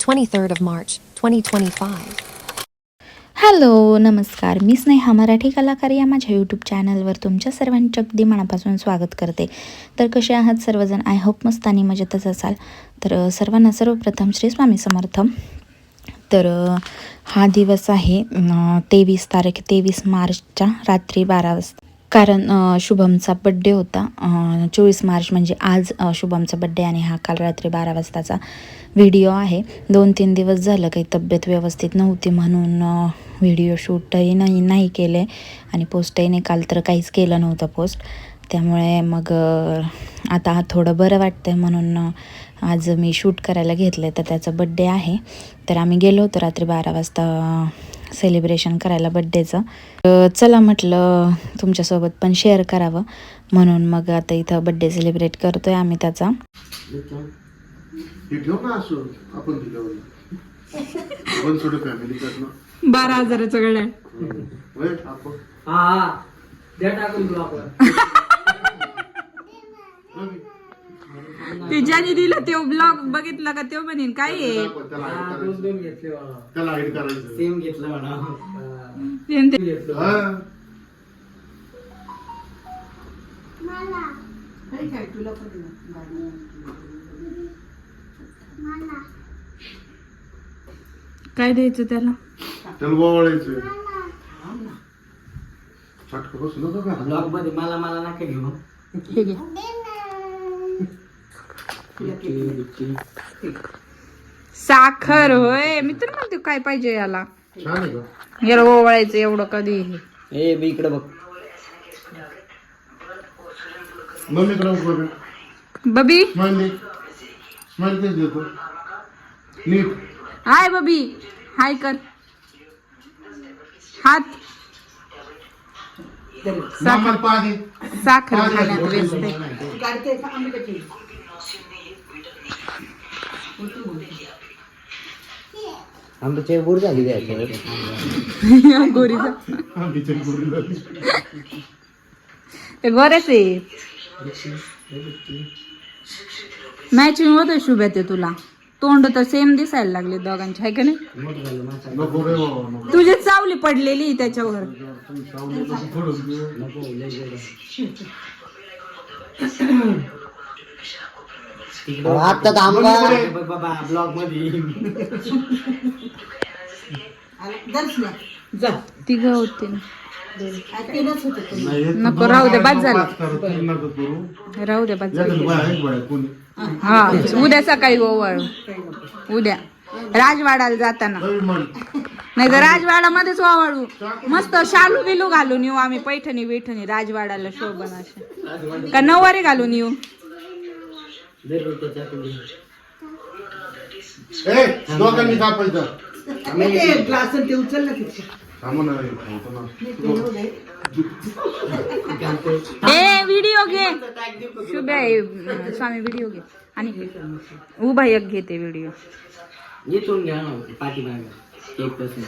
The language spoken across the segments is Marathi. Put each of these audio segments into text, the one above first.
23rd of March, 2025. हॅलो नमस्कार. मी स्नेहा मराठी कलाकार या माझ्या यूट्यूब चॅनलवर तुमच्या सर्वांच्या अगदी मनापासून स्वागत करते. तर कसे आहात सर्वजण? आय होप मस्त आणि मजेतच असाल. तर सर्वांना सर्वप्रथम श्री स्वामी समर्थ. तर हा दिवस आहे तेवीस तारीख तेवीस मार्चच्या रात्री बारा वाजता. कारण शुभमचा बड्डे होता. चोवीस मार्च म्हणजे आज शुभमचा बड्डे आणि हा काल रात्री बारा वाजताचा. व्हिडिओ आहे. दोन तीन दिवस झालं काही तब्येत व्यवस्थित नव्हती म्हणून व्हिडिओ शूटही नाही नाही केले. आणि पोस्टही नाही काल तर काहीच केलं नव्हतं पोस्ट त्यामुळे मग आता थोडं बरं वाटतंय म्हणून आज मी शूट करायला घेतलं तर त्याचा बड्डे आहे. तर आम्ही गेलो होतो रात्री बारा वाजता सेलिब्रेशन करायला बड्डेचं चला म्हटलं तुमच्यासोबत पण शेअर करावं. म्हणून मग आता इथं बड्डे सेलिब्रेट करतोय आम्ही त्याचा. हे ठेव ना असं. आपण दिल्यावर बनसोड फॅमिली कडनं बारा हजाराचं गड्या होय, आपण. हा हा. द्या टाकून ब्लॉकवर ते ज्याने दिलं ते ब्लॉग बघितला का तो म्हणेन काय आहे त्याला हा hide दोन करायचं. दोन घेतले म्हणा त्याला hide करायचं. सेम घेतलं म्हणा. हा. ते न ते- घेतलं. हा. काय द्यायचं त्याला? त्याला ओवाळायचं. चटका बसू नका का? ब्लॉगमध्ये मला मला नका घेऊ. हे घे. साखर होय. मी तर म्हणते काय पाहिजे याला? छान आहे का? याला ओवाळायचं एवढं कधी? हे. ए मी इकडे बघ. बबी? स्माइल तेच देतो. नीट. हाय बबी. हाय कर. हात. साखर. खाण्यात व्यस्त आहे. आमचं चेबूर झाली द्यायचं गोरीचा बिचारी गोरी झाली. ते गोरेच आहे मॅचिंग होतं शुभ ते तुला. तोंड तर सेम दिसायला लागले दोघांचे आहे का नाही? नको रे बाबा नको तुझी चावली पडलेली त्याच्यावर. तुम्ही नको. आता थांबा बघ बाबा ब्लॉगमध्ये तिघ होते हे नको, राहू दे, बाद झालं. राहू दे बाया कोणी हा उद्या सकाळी ओवळ उद्या राजवाडाला जाताना. नाही तर राजवाडामध्येच ओवाळू मस्त शालू बिलू घालून येऊ आम्ही पैठणी बिठणी राजवाडाला शोभन असे का नऊवारी घालून येऊ ए दोघांनी कापायचं थांबा ना, हे खावतो ना. ए व्हिडिओ घे. शुभ आहे स्वामी व्हिडिओ घे. आणि उभा एक घेते व्हिडिओ इथून घ्या ना पाठीमागे एक पर्सेंट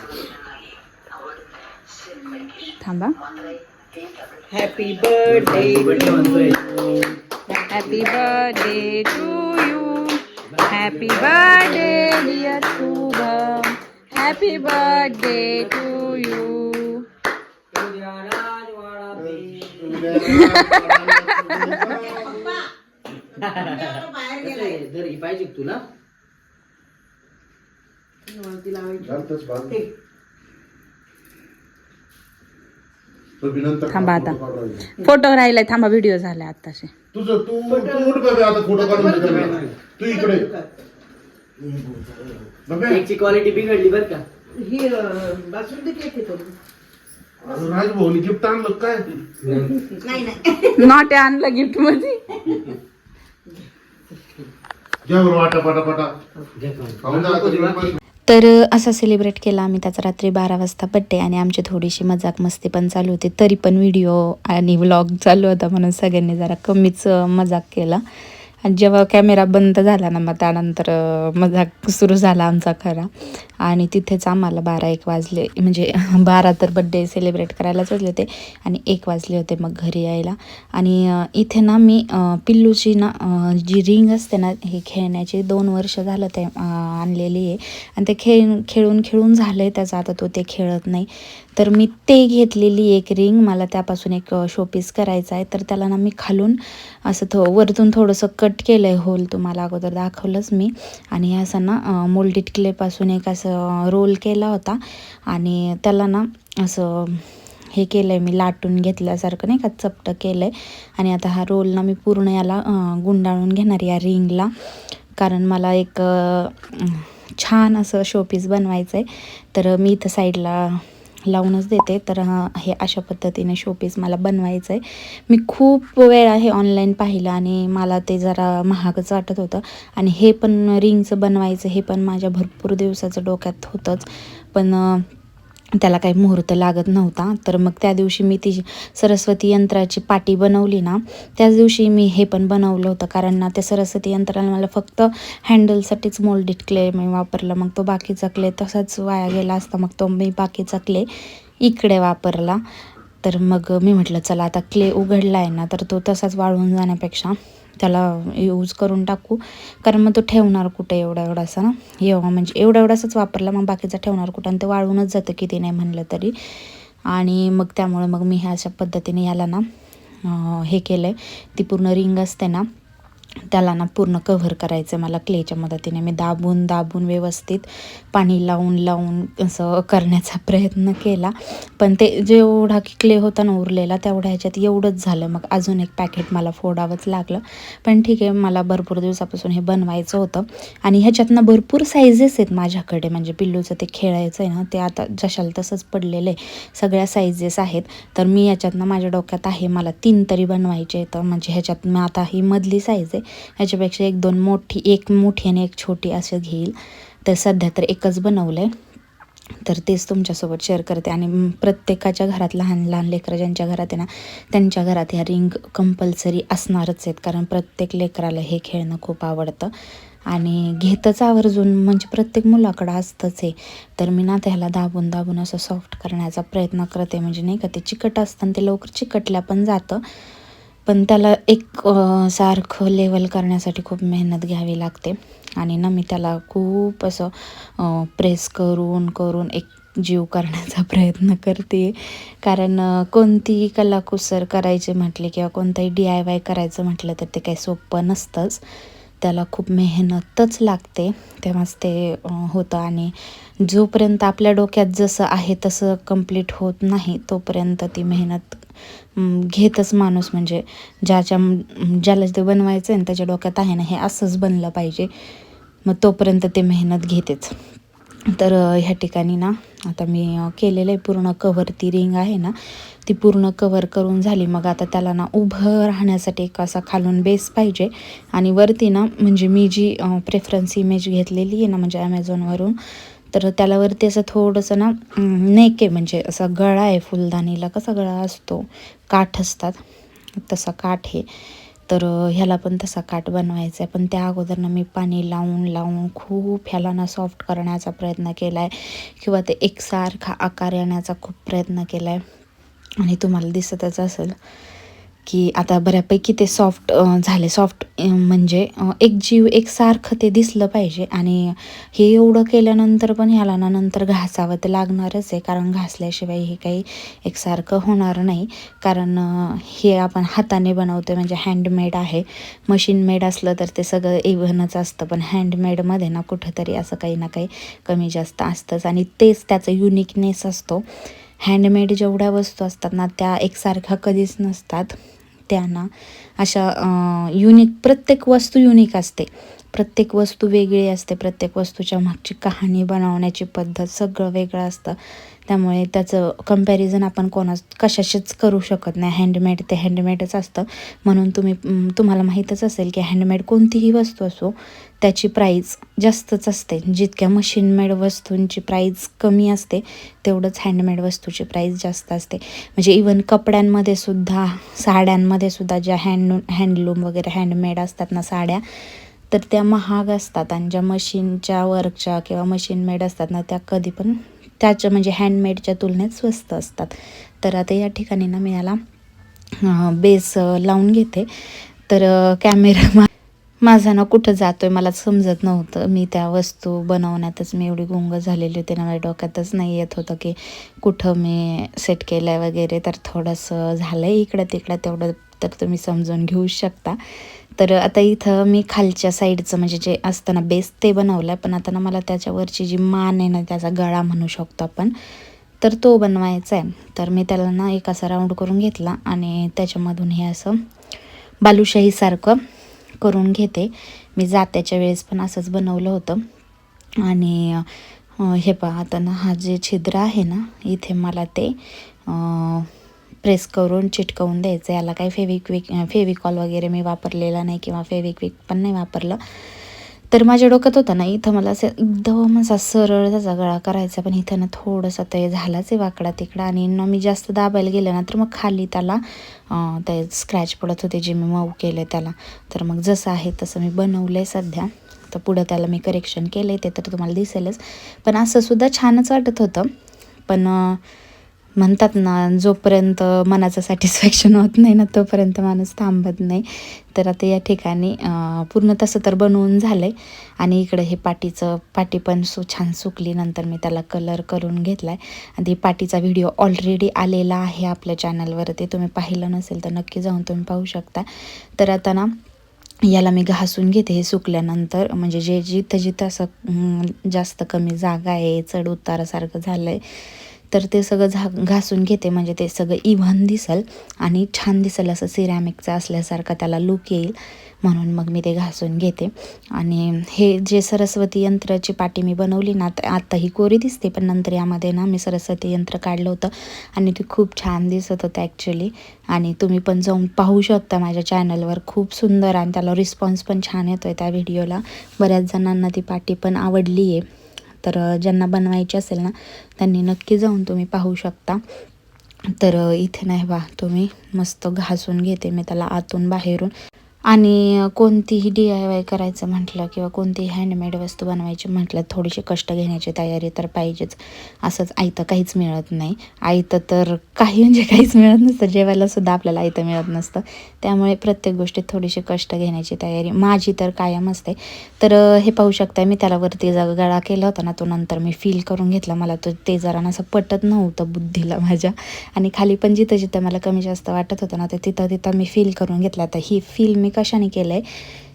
थांबा. Happy birthday happy birthday to you happy birthday dear Shubham happy birthday to you पाहिजे तुला थांबा आता. फोटो राहिलाय थांबा व्हिडिओ झालाय आत्ताशी तुझं तू तू आता फोटो काढून. तू इकडे केकची क्वालिटी बिघडली बर का. अरे राजभाऊनी गिफ्ट आणलं काय? नॉट आणलं गिफ्टमध्ये. घ्या बरं वाटा पाटा पाटा. घे खाऊन. खाऊन जा आता तुम्ही पण. तर असा सेलिब्रेट केला आम्ही त्याचा रात्री बारा वाजता बड्डे आणि आमची थोडीशी मजाक मस्ती पण चालू होती. तरी पण व्हिडिओ आणि व्लॉग चालू होता म्हणून सगळ्यांनी जरा कमीच अं, मजाक केला. आणि जेव्हा कॅमेरा बंद झाला ना मग त्यानंतर मजाक सुरू झाला आमचा खरा. आणि तिथेच आम्हाला बारा एक वाजले. म्हणजे बारा तर बड्डे सेलिब्रेट करायलाच वाजले होते आणि एक वाजले होते मग घरी यायला. आणि इथे ना मी पिल्लूची ना जी रिंग असते ना हे खेळण्याची दोन वर्ष झालं ते आणलेली आहे. आणि ते खेळ खेळून खेळून झालं आहे त्याचं. आता तो ते खेळत नाही. तर मी ते घेतलेली एक रिंग मला त्यापासून एक शोपीस करायचा आहे. तर त्याला ना मी खालून असं थो वरतून थोडंसं कट केलं आहे होल तुम्हाला अगोदर दाखवलंच मी. आणि असं ना मोल्डिट क्लेपासून एक असं रोल केला होता. आणि त्याला ना असं हे केलं आहे मी लाटून घेतल्यासारखं नाही का चपटं केलं आहे आणि आता हा रोल ना मी पूर्ण याला गुंडाळून घेणार या रिंगला. कारण मला एक छान असं शोपीस बनवायचं आहे तर मी इथं साईडला लावूनच देते. तर हे अशा पद्धतीने शोपीस मला बनवायचं आहे मी खूप वेळा हे ऑनलाईन पाहिलं आणि मला ते जरा महागच वाटत होतं. आणि हे पण रिंगचं बनवायचं हे पण माझ्या भरपूर दिवसाचं डोक्यात होतंच. पण त्याला काही मुहूर्त लागत नव्हता. तर मग त्या दिवशी मी ती सरस्वती यंत्राची पाटी बनवली ना त्याच दिवशी मी हे पण बनवलं होतं. कारण ना त्या सरस्वती यंत्राला मला फक्त हँडलसाठीच मोल्डेड क्ले मी वापरला. मग तो बाकीचा क्ले तसाच वाया गेला असता. मग तो मी बाकीचा क्ले इकडे वापरला. तर मग मी म्हटलं चला आता क्ले उघडला आहे ना तर तो तसाच वाळून जाण्यापेक्षा त्याला यूज करून टाकू. कारण मग तो ठेवणार कुठे एवढा एवढासा ना? एवढा म्हणजे एवढा एवढासाच वापरला मग बाकीचा ठेवणार कुठं? आणि ते वाळूनच जातं किती नाही म्हणलं तरी. आणि मग त्यामुळे मग मी ह्या अशा पद्धतीने याला ना हे केलं आहे ती पूर्ण रिंग असते ना त्याला ना पूर्ण कव्हर करायचं आहे मला क्लेच्या मदतीने. मी दाबून दाबून व्यवस्थित पाणी लावून लावून असं करण्याचा प्रयत्न केला. पण ते जेवढा की क्ले होता ना उरलेला तेवढ्या ह्याच्यात एवढंच झालं. मग अजून एक पॅकेट मला फोडावंच लागलं. पण ठीक आहे मला भरपूर दिवसापासून हे बनवायचं होतं. आणि ह्याच्यातनं भरपूर साईजेस आहेत माझ्याकडे. म्हणजे पिल्लूचं ते खेळायचं आहे ना ते आता जशाला तसंच पडलेलं आहे सगळ्या साईजेस आहेत. तर मी याच्यातनं माझ्या डोक्यात आहे मला तीन तरी बनवायचे तर म्हणजे ह्याच्यात मी आता ही मधली साईज आहे. ह्याच्यापेक्षा एक दोन मोठी एक मोठी आणि एक छोटी असं घेईल. तर सध्या तर एकच बनवलं आहे तर तेच तुमच्यासोबत शेअर करते. आणि प्रत्येकाच्या घरात लहान लहान लेकरं ज्यांच्या घरात आहे ना त्यांच्या घरात ह्या रिंग कंपल्सरी असणारच आहेत. कारण प्रत्येक लेकराला हे खेळणं खूप आवडतं. आणि घेतच आवर्जून म्हणजे प्रत्येक मुलाकडं असतंच आहे तर मी ना त्याला दाबून दाबून असं सॉफ्ट करण्याचा प्रयत्न करते. म्हणजे नाही का ते चिकट असतं आणि ते लवकर चिकटल्या पण जातं. पण त्याला एक सारखं लेवल करण्यासाठी खूप मेहनत घ्यावी लागते. आणि ना मी त्याला खूप असं प्रेस करून करून एक जीव करण्याचा प्रयत्न करते. कारण कोणतीही कलाकुसर करायची म्हटली किंवा कोणतंही डी आय वाय करायचं म्हटलं तर ते काही सोपं नसतंच. त्याला खूप मेहनतच लागते. तेव्हाच ते होतं. आणि जोपर्यंत आपल्या डोक्यात जसं आहे तसं कंप्लीट होत नाही तोपर्यंत ती मेहनत घेतच माणूस म्हणजे ज्याच्या ज्याला ते बनवायचं आहे ना त्याच्या डोक्यात आहे ना हे असंच बनलं पाहिजे. मग तोपर्यंत ते मेहनत घेतेच. तर ह्या ठिकाणी ना आता मी केलेलं आहे पूर्ण कवर ती रिंग आहे ना ती पूर्ण कवर करून झाली. मग आता त्याला ना उभं राहण्यासाठी एक असा खालून बेस पाहिजे. आणि वरती ना म्हणजे मी जी प्रेफरन्स इमेज घेतलेली आहे ना म्हणजे ॲमेझॉनवरून तर त्यालावरती असं थोडंसं ना नेक आहे म्हणजे असा गळा आहे फुलदाणीला कसा गळा असतो काठ असतात तसा काठ आहे. तर ह्याला पण तसा काठ बनवायचा आहे. पण त्या अगोदर ना मी पाणी लावून लावून खूप ह्याला ना सॉफ्ट करण्याचा प्रयत्न केला आहे किंवा ते एकसारखा आकार येण्याचा खूप प्रयत्न केला आहे आणि तुम्हाला दिसतच असेल. की आता बऱ्यापैकी ते सॉफ्ट झाले. सॉफ्ट म्हणजे एक जीव एकसारखं ते दिसलं पाहिजे. आणि हे एवढं केल्यानंतर पण ह्याला ना नंतर घासावं ते लागणारच आहे. कारण घासल्याशिवाय हे काही एकसारखं होणार नाही. कारण हे आपण हाताने बनवतो म्हणजे हँडमेड आहे. मशीन मेड असलं तर ते सगळं इव्हनच असतं. पण हँडमेडमध्ये ना कुठंतरी असं काही ना काही कमी जास्त असतंच. आणि तेच त्याचं युनिकनेस असतो. हँडमेड जेवढ्या वस्तू असतात ना त्या एकसारख्या कधीच नसतात. त्यांना अशा युनिक प्रत्येक वस्तू युनिक असते. प्रत्येक वस्तू वेगळी असते. प्रत्येक वस्तूच्या मागची कहाणी बनवण्याची पद्धत सगळं वेगळं असतं. त्यामुळे त्याचं कंपॅरिझन आपण कोणा कशाशीच करू शकत नाही. हँडमेड ते हँडमेडच असतं. म्हणून तुम्ही तुम्हाला माहीतच असेल की हँडमेड कोणतीही वस्तू असो त्याची प्राईज जास्तच असते. जितक्या मशीनमेड वस्तूंची प्राईज कमी असते तेवढंच हँडमेड वस्तूची प्राईज जास्त असते. म्हणजे इवन कपड्यांमध्ये सुद्धा साड्यांमध्ये सुद्धा ज्या हँड हँडलूम वगैरे हँडमेड असतात ना साड्या तर त्या महाग असतात. आणि ज्या मशीनच्या वर्कच्या किंवा मशीनमेड असतात ना त्या कधी पण त्याच्या म्हणजे हँडमेडच्या तुलनेत स्वस्त असतात. तर आता या ठिकाणी ना मी याला बेस लावून घेते. तर कॅमेरा माझा ना कुठं जातोय मला समजत नव्हतं. मी त्या वस्तू बनवण्यातच मी एवढी गुंग झालेली होती ना माझ्या डोक्यातच नाही येत होतं की कुठं मी सेट केलं आहे वगैरे. तर थोडंसं झालं आहे इकडं तिकडं तेवढं तर तुम्ही समजून घेऊ शकता. तर आता इथं मी खालच्या साईडचं म्हणजे जे असतं ना बेस ते बनवलं आहे पण आता ना मला त्याच्यावरची जी मान आहे ना त्याचा गळा म्हणू शकतो आपण तर तो बनवायचा आहे. तर मी त्याला ना एक असा राऊंड करून घेतला आणि त्याच्यामधून हे असं बालुशाहीसारखं करून घेते. मी जात्याच्या वेळेस पण असंच बनवलं होतं. आणि हे पहा आता ना हा जे छिद्र आहे ना इथे मला ते प्रेस करून चिटकवून द्यायचं. याला काही फेविक्विक फेविकॉल वगैरे मी वापरलेला नाही किंवा फेविक्विक पण नाही वापरलं. तर माझ्या डोक्यात होतं ना इथं मला असं एकदम असा सरळ त्याचा गळा करायचा पण इथं ना थोडंसं ते झालाच आहे वाकडा तिकडा. आणि ना मी जास्त दाबायला गेलं ना तर मग खाली त्याला ते स्क्रॅच पडत होते जे मी मऊ केले त्याला. तर मग जसं आहे तसं मी बनवलं आहे सध्या. तर पुढं त्याला मी करेक्शन केलं ते तर तुम्हाला दिसेलच. पण असंसुद्धा छानच वाटत होतं. पण म्हणतात ना जोपर्यंत मनाचं सॅटिस्फॅक्शन होत नाही ना तोपर्यंत माणूस थांबत नाही. तर आता या ठिकाणी पूर्ण तसं तर बनवून झालं आहे आणि इकडे हे पाटीचं पाटी पण सु छान सुकली. नंतर मी त्याला कलर करून घेतला आहे आणि पाटीचा व्हिडिओ ऑलरेडी आलेला आहे आपल्या चॅनलवरती तुम्ही पाहिलं नसेल तर नक्की जाऊन तुम्ही पाहू शकता. तर आता ना याला मी घासून घेते हे सुकल्यानंतर. म्हणजे जे जिथं जिथं असं जास्त कमी जागा आहे चढ उतारासारखं झालं आहे तर ते सगळं झा घासून घेते. म्हणजे ते सगळं इव्हन दिसल आणि छान दिसेल असं सिरॅमिकचं असल्यासारखं त्याला लुक येईल म्हणून मग मी ते घासून घेते. आणि हे जे सरस्वती यंत्राची पाटी मी बनवली ना तर आता ही कोरी दिसते पण नंतर यामध्ये ना मी सरस्वती यंत्र काढलं होतं आणि ते खूप छान दिसत होतं ॲक्च्युली आणि तुम्ही पण जाऊन पाहू शकता माझ्या चॅनलवर खूप सुंदर आणि त्याला रिस्पॉन्स पण छान येतो आहे त्या व्हिडिओला बऱ्याच जणांना ती पाटी पण आवडली आहे तर ज्यांना बनवायची असेल ना त्यांनी नक्की जाऊन तुम्ही पाहू शकता. तर इथे नाही बा तुम्ही मस्त घासून घेते मी त्याला आतून बाहेरून. आणि कोणतीही डी आय वाय करायचं म्हटलं किंवा कोणतीही हँडमेड वस्तू बनवायची म्हटलं थोडीशी कष्ट घेण्याची तयारी तर पाहिजेच. असंच आयतं काहीच मिळत नाही. आयतं तर काही म्हणजे काहीच मिळत नसतं. जेवायलासुद्धा आपल्याला आयतं मिळत नसतं. त्यामुळे प्रत्येक गोष्टीत थोडीशी कष्ट घेण्याची तयारी. माझी तर कायम असते. तर हे पाहू शकता मी त्याला वरती जागा गळा केला होता ना तो नंतर मी फील करून घेतला. मला तो ते जरा असं पटत नव्हतं बुद्धीला माझ्या. आणि खाली पण जिथं जिथं मला कमी जास्त वाटत होतं ना ते तिथं तिथं मी फील करून घेतला. तर ही फील मी कशाने केलं आहे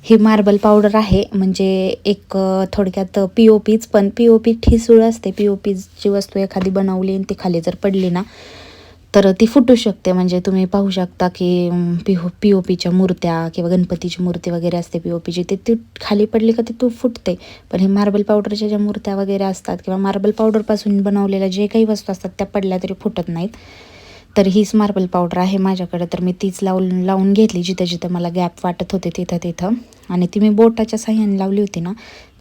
हे मार्बल पावडर आहे म्हणजे एक थोडक्यात पी ओ पीच पण पी ओ पी ठिसूळ असते. पी ओ पीची वस्तू एखादी बनवली आणि ती खाली जर पडली ना तर ती फुटू शकते. म्हणजे तुम्ही पाहू शकता की पी ओ पी ओ पीच्या मूर्त्या किंवा गणपतीची मूर्ती वगैरे असते पी ओ पीची ते ती खाली पडली का ती तू फुटते. पण हे मार्बल पावडरच्या ज्या मूर्त्या वगैरे असतात किंवा मार्बल पावडरपासून बनवलेल्या जे काही वस्तू असतात त्या पडल्या तरी फुटत नाहीत. तर हीच मार्बल पावडर आहे माझ्याकडे. तर मी तीच लावून लावून घेतली. जिथं जिथं मला गॅप वाटत होते तिथं तिथं आणि ती मी बोटाच्या साह्याने लावली होती ना.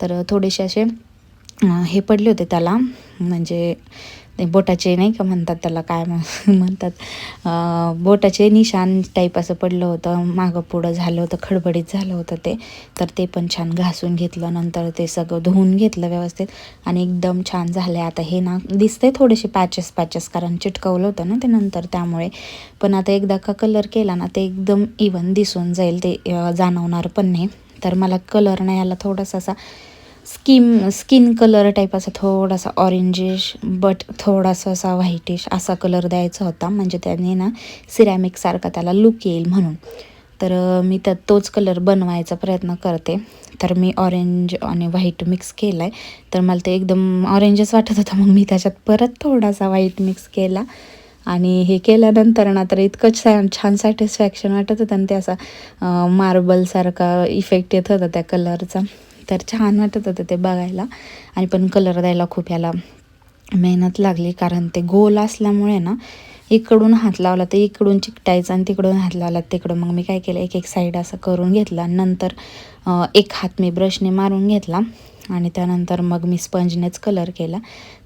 तर थोडेसे असे हे पडले होते त्याला. म्हणजे बोटाचे नाही का म्हणतात त्याला काय म्हण- म्हणतात. बोटाचे निशान टाईप असं पडलं होतं मागं पुढं झालं होतं खडबडीत झालं होतं ते. तर ते पण छान घासून घेतलं नंतर ते सगळं धुवून घेतलं व्यवस्थित. आणि एकदम छान झालं आता हे ना दिसतंय थोडेसे पॅचेस पॅचेस कारण चिटकवलं होतं ना ते नंतर त्यामुळे. पण आता एकदा का कलर केला ना ते एकदम इवन दिसून जाईल ते जाणवणार पण नाही. तर मला कलर नाही आला थोडासा असा. स्किन स्किन कलर टाईप असा थोडासा ऑरेंजिश बट थोडासा असा व्हाईटिश असा कलर द्यायचा होता. म्हणजे त्याने ना सिरॅमिकसारखा त्याला लुक येईल म्हणून. तर मी त्यात तोच कलर बनवायचा प्रयत्न करते. तर मी ऑरेंज आणि व्हाईट मिक्स केला आहे तर मला ते एकदम ऑरेंजच वाटत होता. मग मी त्याच्यात परत थोडासा व्हाईट मिक्स केला. आणि हे केल्यानंतर ना तर इतकं छान छान सॅटिस्फॅक्शन वाटत होतं. आणि ते असा मार्बलसारखा इफेक्ट येत होता त्या कलरचा तर छान वाटत होतं ते बघायला. आणि पण कलर द्यायला खूप याला मेहनत लागली कारण ते गोल असल्यामुळे ना इकडून हात लावला तर इकडून चिकटायचं आणि तिकडून हात लावला तिकडून. मग मी काय केलं एक एक साईड असं करून घेतला नंतर एक हात मी ब्रशने मारून घेतला आणि त्यानंतर मग मी स्पंजनेच कलर केला.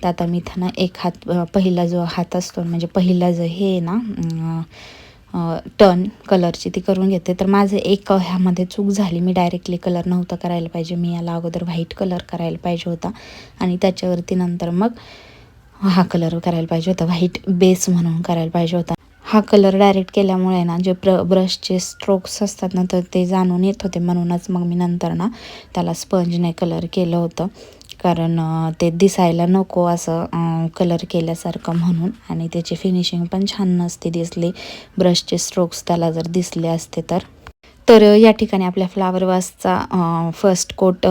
तर आता मी त्यांना एक हात पहिला जो हात असतो म्हणजे पहिला जो हे आहे ना टर्न कलरची ती करून घेते. तर माझं एक ह्यामध्ये चूक झाली. मी डायरेक्टली कलर नव्हतं करायला पाहिजे. मी याला अगोदर व्हाईट कलर करायला पाहिजे होता. आणि त्याच्यावरती नंतर मग हा कलर करायला पाहिजे होता. व्हाईट बेस म्हणून करायला पाहिजे होता. हा कलर डायरेक्ट केल्यामुळे ना जे ब्र ब्रशचे स्ट्रोक्स असतात ना तर ते जाणून येत होते. म्हणूनच मग मी नंतर ना त्याला स्पंजने कलर केलं होतं. कारण ते दिसायला नको असं कलर केल्यासारखं म्हणून. आणि त्याची फिनिशिंग पण छान नसते दिसली. ब्रशचे स्ट्रोक्स त्याला जर दिसले असते तर. तर या ठिकाणी आपल्या फ्लावर वासचा फर्स्ट कोट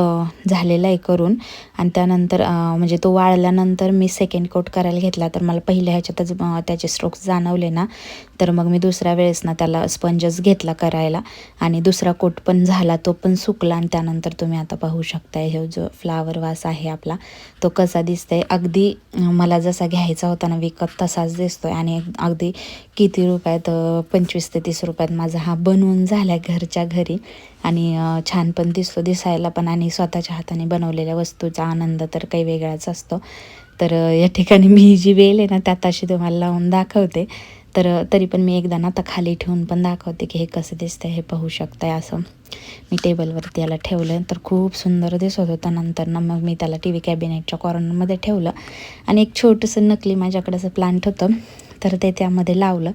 झालेला आहे करून. आणि त्यानंतर म्हणजे तो वाळल्यानंतर मी सेकंड कोट करायला घेतला. तर मला पहिल्या ह्याच्यातच त्याचे स्ट्रोक्स जाणवले ना. तर मग मी दुसऱ्या वेळेस ना त्याला स्पंजच घेतला करायला. आणि दुसरा कोट पण झाला तो पण सुकला. आणि त्यानंतर तुम्ही आता पाहू शकताय हे जो फ्लावर वास आहे आपला तो कसा दिसतंय. अगदी मला जसा घ्यायचा होता ना विकत तसाच दिसतोय. आणि अगदी किती रुपयात पंचवीस ते तीस रुपयात माझा हा बनवून झाला घर घरच्या घरी. आणि छान पण दिसतो दिसायला पण आणि स्वतःच्या हाताने बनवलेल्या वस्तूचा आनंद तर काही वेगळाच असतो. तर या ठिकाणी मी जी वेल आहे ना त्यात अशी तुम्हाला लावून दाखवते. तर तरी पण मी एकदा ना आता खाली ठेवून पण दाखवते की हे कसं दिसतंय हे पाहू शकताय असं. मी टेबलवरती याला ठेवलं. तर खूप सुंदर दिसत होतं. नंतर ना मग मी त्याला टी व्ही कॅबिनेटच्या कॉर्नरमध्ये ठेवलं. आणि एक छोटंसं नकली माझ्याकडं असं प्लांट होतं. तर ते त्यामध्ये लावलं.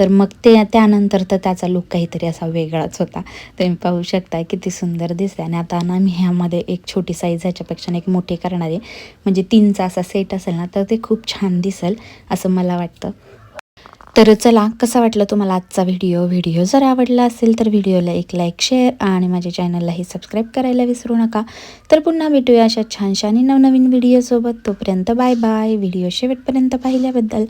तर मग ते त्यानंतर तर त्याचा लुक काहीतरी असा वेगळाच होता. तुम्ही पाहू शकता किती सुंदर दिसते आणि आता ना मी ह्यामध्ये एक छोटी साईज ह्याच्यापेक्षा एक मोठी करणार आहे. म्हणजे तीनचा असा सेट असेल ना तर ते खूप छान दिसेल असं मला वाटतं. तर चला कसा वाटला तुम्हाला आजचा व्हिडिओ व्हिडिओ जर आवडला असेल तर व्हिडिओला एक लाईक शेअर आणि माझ्या चॅनललाही सबस्क्राईब करायला विसरू नका. तर पुन्हा भेटूया अशा छानशा आणि नवनवीन व्हिडिओसोबत तोपर्यंत बाय बाय व्हिडिओ शेवटपर्यंत पाहिल्याबद्दल.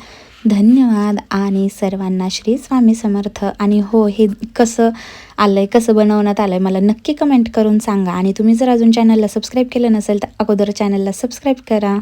धन्यवाद. आणि सर्वांना श्री स्वामी समर्थ. आणि हो हे कसं आलं आहे कसं बनवण्यात आलं आहे मला नक्की कमेंट करून सांगा. आणि तुम्ही जर अजून चॅनलला सबस्क्राईब केलं नसेल तर अगोदर चॅनलला सबस्क्राईब करा.